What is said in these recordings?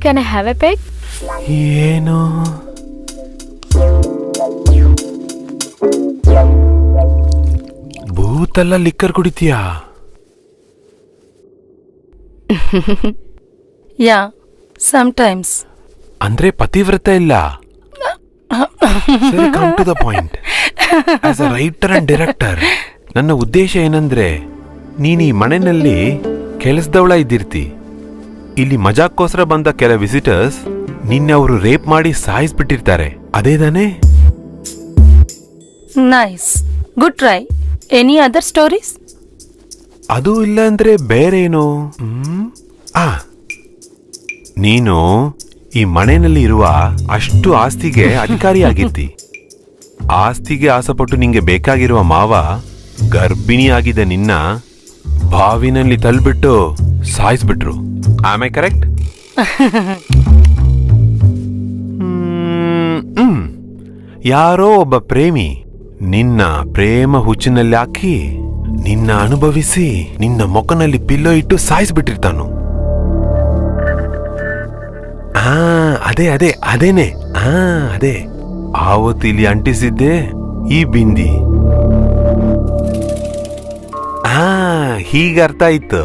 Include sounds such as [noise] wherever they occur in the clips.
Can I have a pic? ಏನು? ಭೂತಲ್ಲ liquor ಕುಡಿತೀಯಾ? [laughs] ಯಾ sometimes. ಅಂದ್ರೆ ಪತಿವ್ರತ ಇಲ್ಲ? [laughs] ಸರಿ come to the point as a writer and director ನನ್ನ ಉದ್ದೇಶ ಏನಂದ್ರೆ ನೀನು ಈ ಮನೆಯಲ್ಲಿ ಕೆಲಸದವಳ ಇದ್ದಿರ್ತಿ. ಇಲ್ಲಿ ಮಜಾಕ್ಕೋಸ್ಕರ ಬಂದ ಕೆಲ ವಿಸಿಟರ್ಸ್ ನಿನ್ನೆ ಅವರು ರೇಪ್ ಮಾಡಿ ಸಾಯಿಸ್ಬಿಟ್ಟಿರ್ತಾರೆ. ಅದೇ ತಾನೇ? Nice good try any other stories ಅದು ಇಲ್ಲ ಅಂದ್ರೆ ಬೇರೆ ಏನು? ಆ. ನೀನು ಈ ಮನೆಯಲ್ಲಿ ಇರುವ ಅಷ್ಟು ಆಸ್ತಿಗೆ ಅಧಿಕಾರಿಯಾಗಿರ್ತಿ. ಆಸ್ತಿಗೆ ಆಸಪಟ್ಟು ನಿಂಗೆ ಬೇಕಾಗಿರುವ ಮಾವ ಗರ್ಭಿಣಿಯಾಗಿದ್ದ ನಿನ್ನ ಬಾವಿನಲ್ಲಿ ತಳ್ಬಿಟ್ಟು ಸಾಯಿಸ್ಬಿಟ್ರು. ಆಮೆ [laughs] ಕರೆಕ್ಟ್ ಯಾರೋ ಒಬ್ಬ ಪ್ರೇಮಿ ನಿನ್ನ ಪ್ರೇಮ ಹುಚ್ಚಿನಲ್ಲಿ ಹಾಕಿ ನಿನ್ನ ಅನುಭವಿಸಿ ನಿನ್ನ ಮೊಕನಲ್ಲಿ ಪಿಲ್ಲೋ ಇಟ್ಟು ಸಾಯಿಸ್ಬಿಟ್ಟಿರ್ತಾನು. ಆ ಅದೇ ಅದೇ ಅದೇನೆ. ಆ ಅದೇ. ಆವತ್ತು ಇಲ್ಲಿ ಅಂಟಿಸಿದ್ದೆ ಈ ಬಿಂದಿ. ಹೀಗ ಅರ್ಥ ಆಯ್ತು.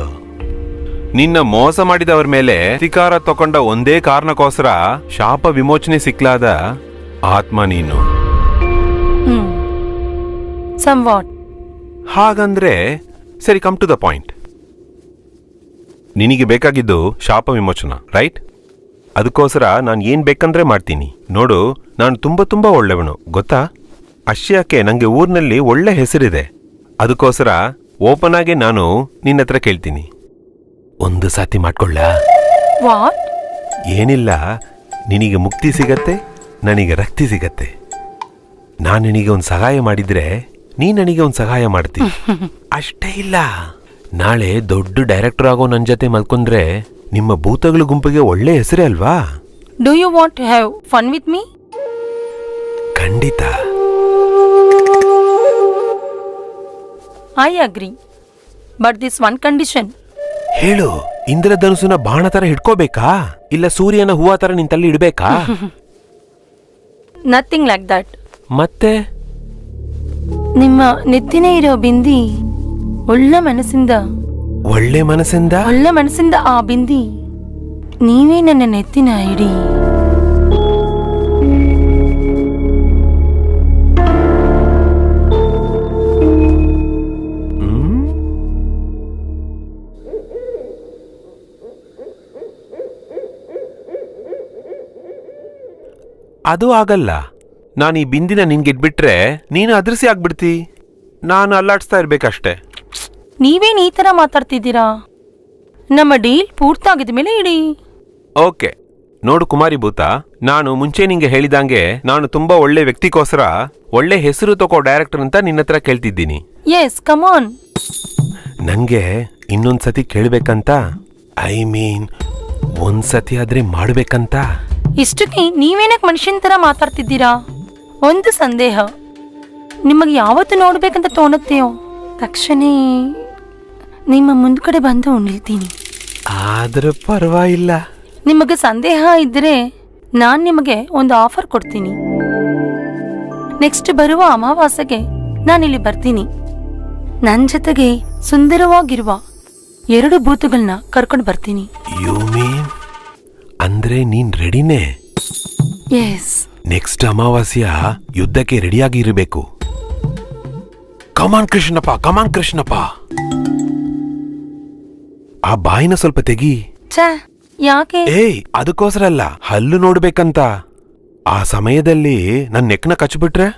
ನಿನ್ನ ಮೋಸ ಮಾಡಿದವರ ಮೇಲೆ ಅಧಿಕಾರ ತಕೊಂಡ ಒಂದೇ ಕಾರಣಕ್ಕೋಸ್ಕರ ಶಾಪ ವಿಮೋಚನೆ ಸಿಕ್ಲಾದ ಆತ್ಮ ನೀನು. ಹಾಗಂದ್ರೆ ಸರಿ ಕಮ್ ಟು ದ ಪಾಯಿಂಟ್ ನಿನಗೆ ಬೇಕಾಗಿದ್ದು ಶಾಪ ವಿಮೋಚನ ರೈಟ್ ಅದಕ್ಕೋಸ್ಕರ ನಾನು ಏನು ಬೇಕಂದ್ರೆ ಮಾಡ್ತೀನಿ. ನೋಡು ನಾನು ತುಂಬ ತುಂಬ ಒಳ್ಳೆಯವನು ಗೊತ್ತಾ? ಅಷ್ಟ್ಯಾಕೆ ನನಗೆ ಊರಿನಲ್ಲಿ ಒಳ್ಳೆ ಹೆಸರಿದೆ. ಅದಕ್ಕೋಸ್ಕರ ಓಪನ್ ಆಗಿ ನಾನು ನಿನ್ನ ಹತ್ರ ಕೇಳ್ತೀನಿ. ಒಂದು ಸಾತಿ ಮಾಡ್ಕೊಳ್ಳ? ವಾಟ್? ಏನಿಲ್ಲ ನಿನಗೆ ಮುಕ್ತಿ ಸಿಗತ್ತೆ ನನಗೆ ರಕ್ತಿ ಸಿಗತ್ತೆ. ನಾನು ನಿನಗೆ ಒಂದು ಸಹಾಯ ಮಾಡಿದ್ರೆ ನೀ ನನಗೆ ಒಂದು ಸಹಾಯ ಮಾಡ್ತೀನಿ [laughs] ಅಷ್ಟೇ ಇಲ್ಲ. ನಾಳೆ ದೊಡ್ಡ ಡೈರೆಕ್ಟರ್ ಆಗೋ ನನ್ನ ಜೊತೆ ಮಲ್ಕೊಂಡ್ರೆ ನಿಮ್ಮ ಭೂತಗಳ ಗುಂಪಿಗೆ ಒಳ್ಳೆ ಹೆಸರೇ ಅಲ್ವಾ? Do you want to have fun with me ಖಂಡಿತ. I agree but this one condition ಹೇಳು ಇಂದ್ರಧನುಸುನ ಬಾಣ ತರ ಹಿಡ್ಕೋಬೇಕಾ? ಇಲ್ಲ ಸೂರ್ಯನ ಹೂವ ತರ ನಿನ್ ತಲೆ ಇಡ್ಬೇಕಾ? [laughs] Nothing like that. ಮತ್ತೆ? ನಿಮ್ಮ ನೆತ್ತಿನೇ ಇರೋ ಬಿಂದಿ ಒಳ್ಳೆ ಮನಸ್ಸಿಂದ. ಒಳ್ಳೆ ಮನಸ್ಸಿಂದ? ಒಳ್ಳೆ ಮನಸ್ಸಿಂದ ಆ ಬಿಂದಿ ನೀವೇ ನನ್ನ ನೆತ್ತಿನ ಇಡಿ ಅದು ಆಗಲ್ಲ. ನಾನು ಈ ಬಿಂದಿನ ನಿನ್ಗಿಟ್ಬಿಟ್ರೆ ನೀನು ಅದ್ರಸಿ ಆಗ್ಬಿಡ್ತಿ. ನಾನು ಅಲ್ಲಾಡ್ಸ್ತಾ ಇರ್ಬೇಕಷ್ಟೆ. ನೀವೇನ್ ಈ ತರ ಮಾತಾಡ್ತಿದ್ದೀರಾ? ನಮ್ಮ ಡೀಲ್ ಪೂರ್ತಾಗಿದ ಮೇಲೆ ಇಡಿ. ಓಕೆ. ನೋಡು ಕುಮಾರಿ ಭೂತ ನಾನು ಮುಂಚೆ ನಿಂಗೆ ಹೇಳಿದಂಗೆ ನಾನು ತುಂಬಾ ಒಳ್ಳೆ ವ್ಯಕ್ತಿಗೋಸ್ಕರ ಒಳ್ಳೆ ಹೆಸರು ತಗೋ ಡೈರೆಕ್ಟರ್ ಅಂತ ನಿನ್ನ ಹತ್ರ ಕೇಳ್ತಿದ್ದೀನಿ. ಎಸ್ ಕಮಾನ್ ನಂಗೆ ಇನ್ನೊಂದ್ಸತಿ ಕೇಳ್ಬೇಕಂತ ಐ ಮೀನ್ ಒಂದ್ಸತಿ ಆದ್ರೆ ಮಾಡ್ಬೇಕಂತ. ಇಷ್ಟಕ್ಕೆ ನೀವೇನಕ್ಕೆ ಮನುಷ್ಯನ ತರ ಮಾತಾಡ್ತಿದ್ದೀರಾ? ಒಂದು ಸಂದೇಹ. ನಿಮಗೆ ಯಾವತ್ತು ನೋಡಬೇಕಂತ ತೋಣುತ್ತೆಯೋ ತಕ್ಷಣ ನಿಮ್ಮ ಮುಂದ್ಗಡೆ ಬಂದು ನಿಲ್ತೀನಿ ಆದರೂ ಪರವಾಗಿಲ್ಲ. ನಿಮಗೆ ಸಂದೇಹ ಇದ್ದರೆ ನಾನು ನಿಮಗೆ ಒಂದು ಆಫರ್ ಕೊಡ್ತೀನಿ. ನೆಕ್ಸ್ಟ್ ಬರುವ ಅಮಾವಾಸ್ಯೆಗೆ ನಾನಿಲ್ಲಿ ಬರ್ತೀನಿ. ನನ್ನ ಜೊತೆಗೆ ಸುಂದರವಾಗಿರುವ ಎರಡು ಬೂತುಗಳನ್ನ ಕರ್ಕೊಂಡು ಬರ್ತೀನಿ. ಅಂದ್ರೆ ನೀನ್ ರೆಡಿನೇ ಎಸ್ ನೆಕ್ಸ್ಟ್ ಅಮಾವಾಸ್ಯ ಯುದ್ಧಕ್ಕೆ ರೆಡಿಯಾಗಿ ಇರಬೇಕು. Come on Krishnappa come on Krishnappa. ಆ ಬಾಯಿನ ಸ್ವಲ್ಪ ತೆಗಿ. ಛೇ ಯಾಕೆ? ಏಯ್ ಅದಕ್ಕೋಸ್ಕರ ಅಲ್ಲ ಹಲ್ಲು ನೋಡ್ಬೇಕಂತ. ಆ ಸಮಯದಲ್ಲಿ ನನ್ನ ನೆಕ್ನ ಕಚ್ಬಿಟ್ರೆ?